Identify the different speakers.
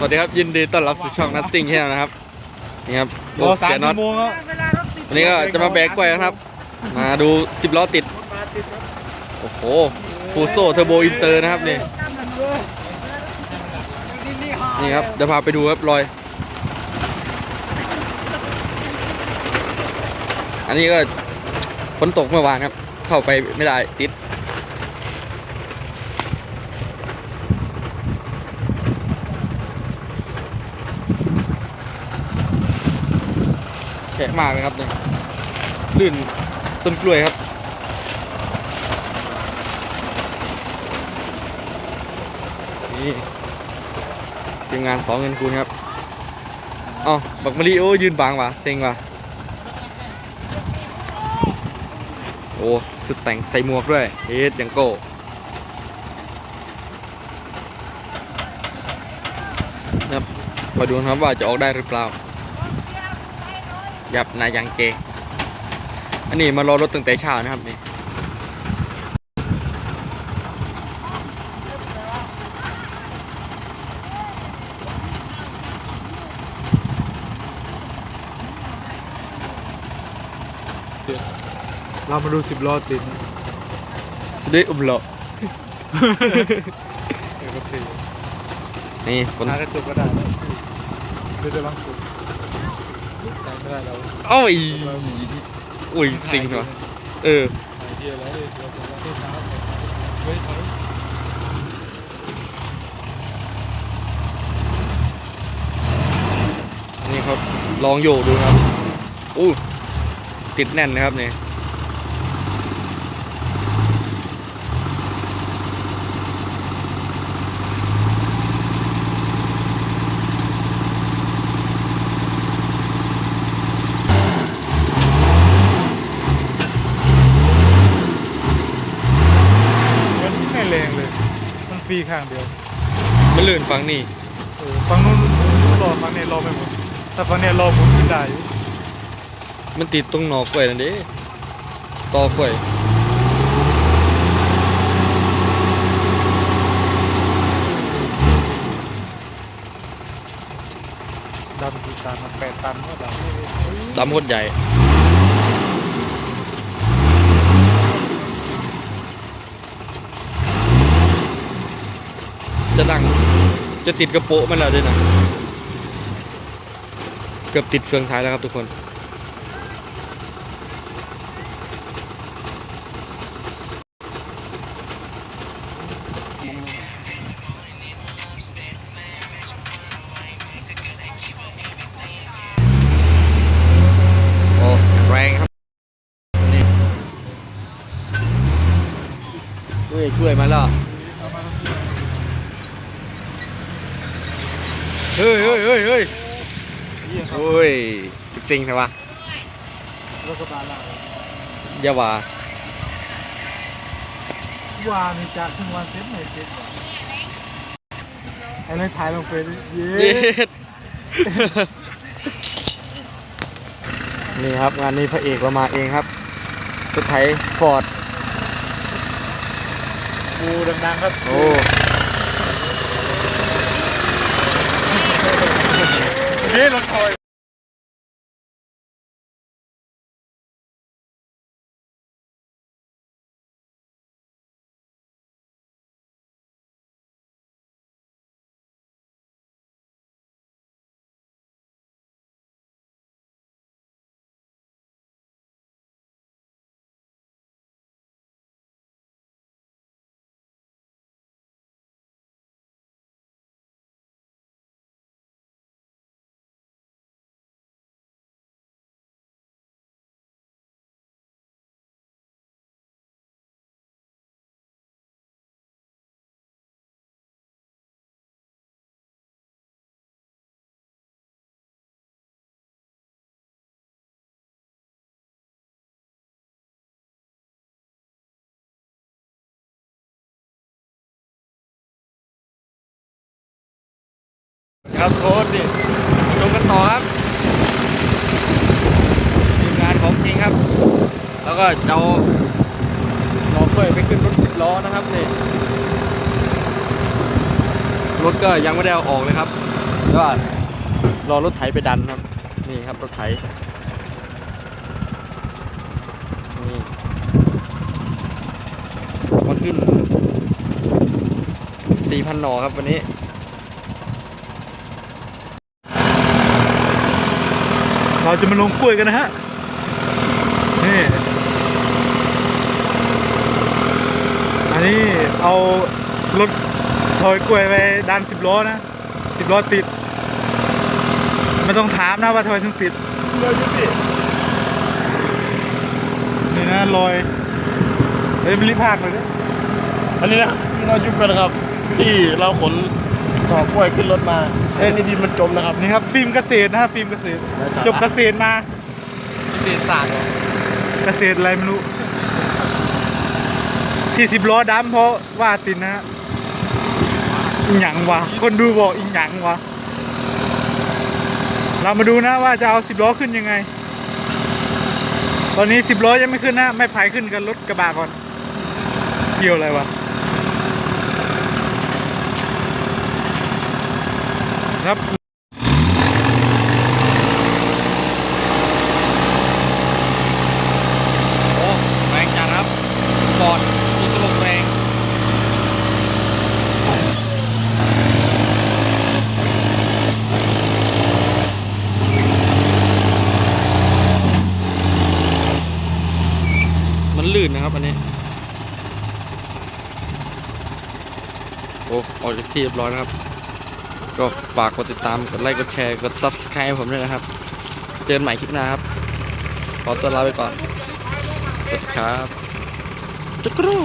Speaker 1: สวัสดีครับยินดีต้อนรับสู่ช่องนัทซิ่งแค่นะครับนี่ครับ
Speaker 2: รอสาม
Speaker 1: เสียน็อ
Speaker 2: ชั่
Speaker 1: ต
Speaker 2: วโมงแล้ว
Speaker 1: วันนี้ก็จะมาแบกกล้วยนะครับ มาดูสิบล้อติดโอ้โหฟูโซเทอร์โบอินเตอร์นะครับนี่นี่ครับเดี๋ยวพาไปดูครับรอย อันนี้ก็ฝนตกเมื่อวานครับ เข้าไปไม่ได้ติด แฉะมากเลยครับเนี่ยลื่นต้นกล้วยครับ นี่ทีมงานสองเงินคูณครับเอ๋อบักมะลิโอ้ยืนบางว่ะเซ็งว่ะโอ้สุดแต่งใส่หมวกด้วยเฮ็ดยังโก้นะครับมาดูนะครับว่าจะออกได้หรือเปล่า ยับนายยังเจ อันนี้มารอรถตั้งแต่เช้านะครับนี่
Speaker 2: เรามาดูสิบล้อติด
Speaker 1: สวัสดีอุบล
Speaker 2: เดี๋ยวก็ตี
Speaker 1: นี่ฝน
Speaker 2: หากระตุกก็ได้เดี๋ยวจะลองสุด ใส่ไม่ได้แล้ว
Speaker 1: โอ้ยอุ้ยสิงว่ะเออ
Speaker 2: ไอเดียแล้วเลยเดี๋ยวจะลองที่เช้าเฮ้ยถอย
Speaker 1: นี่ครับ ลองโยกดูครับอู้ติดแน่นนะครับนี่
Speaker 2: มันไม่ แรงเลย มันฟรีข้างเดียว
Speaker 1: มันลื่นฟังนี่
Speaker 2: เออฝั่งนู้นรอฝั่งนี้รอไม่หมดแต่ฝั่งนี้รอหมุนขึ้นได้อยู่
Speaker 1: มันติดตรงหนอกกล้วยนั่นเด้ตอกล้วย
Speaker 2: ดันกี่ตันมันแปดตันก็ดัน
Speaker 1: ดำโคตรใหญ่ จะดังจะติดกระโปะมันแล้วด้วยนะ เกือบติดเฟืองท้ายแล้วครับทุกคน โอ้แรงครับนี่ช่วยช่วยมาแล้ว เฮ้ยเฮ้ยเฮ้ยเฮ้ย
Speaker 2: เฮ้ย
Speaker 1: จริงใช่ปะ
Speaker 2: รถกระบะลา
Speaker 1: อย่าว่า
Speaker 2: วามีจากถึงวันเซ็ตไหนเซ็ตไอ้เรื่องถ่ายลงเฟซเย้
Speaker 1: เย็ดนี่ครับงานนี้พระเอกเรามาเองครับสุดไทยฟอร์ด
Speaker 2: กูดังๆครับ
Speaker 1: โอ้
Speaker 2: เฮ้ย ค
Speaker 1: รับโค้ดดิชมกันต่อครับทีมงานของจริงครับ แล้วก็เจะเอาล้อเฟยไปขึ้นรถสิบล้อนะครับนี่รถก็ยังไม่ได้เอาออกเลยครับแล้วก็รอรถไถไปดันครับ นี่ครับรถไถนี่มาขึ้น4,000หนอครับวันนี้
Speaker 2: เราจะมาลงกล้วยกันนะฮะ นี่ อันนี้เอารถถอยกล้วยไปดันสิบล้อนะสิบล้อติด ไม่ต้องถามนะว่าทำไมถึงติด
Speaker 3: เลยพี่
Speaker 2: นี่นะลอยเฮ้ยมันรีบพากเลยดิ
Speaker 3: อันนี้นะเราจุดกันครับ ที่เราขนต่อกล้วยขึ้นรถมา เอ้ยนี่ดินมันจมนะครับ
Speaker 2: นี่ครับฟิล์มเกษตรนะฮะฟิล์มเกษตร จบเกษตรมา
Speaker 3: พิเศษศาสตร์
Speaker 2: เกษตรอะไรไม่รู้ที่สิบล้อดำเพราะว่าติดนะฮะอิหยังวะคนดูบอกอิหยังวะเรามาดูนะว่าจะเอาสิบล้อขึ้นยังไง ตอนนี้สิบล้อยังไม่ขึ้นนะไม่พายขึ้นกันรถกระบะก่อน เกี่ยวอะไรวะ ครับ
Speaker 1: โอ้แรงจัดครับฟอร์ดมีตลบแรงมันลื่นนะครับอันนี้โอ้ออกจากที่เรียบร้อยนะครับ ก็ฝากกดติดตาม กดไลค์ กดแชร์ กด subscribe ให้ผมด้วยนะครับ เจอกันใหม่คลิปหน้าครับ ขอตัวลาไปก่อน สวัสดีครับจุกรู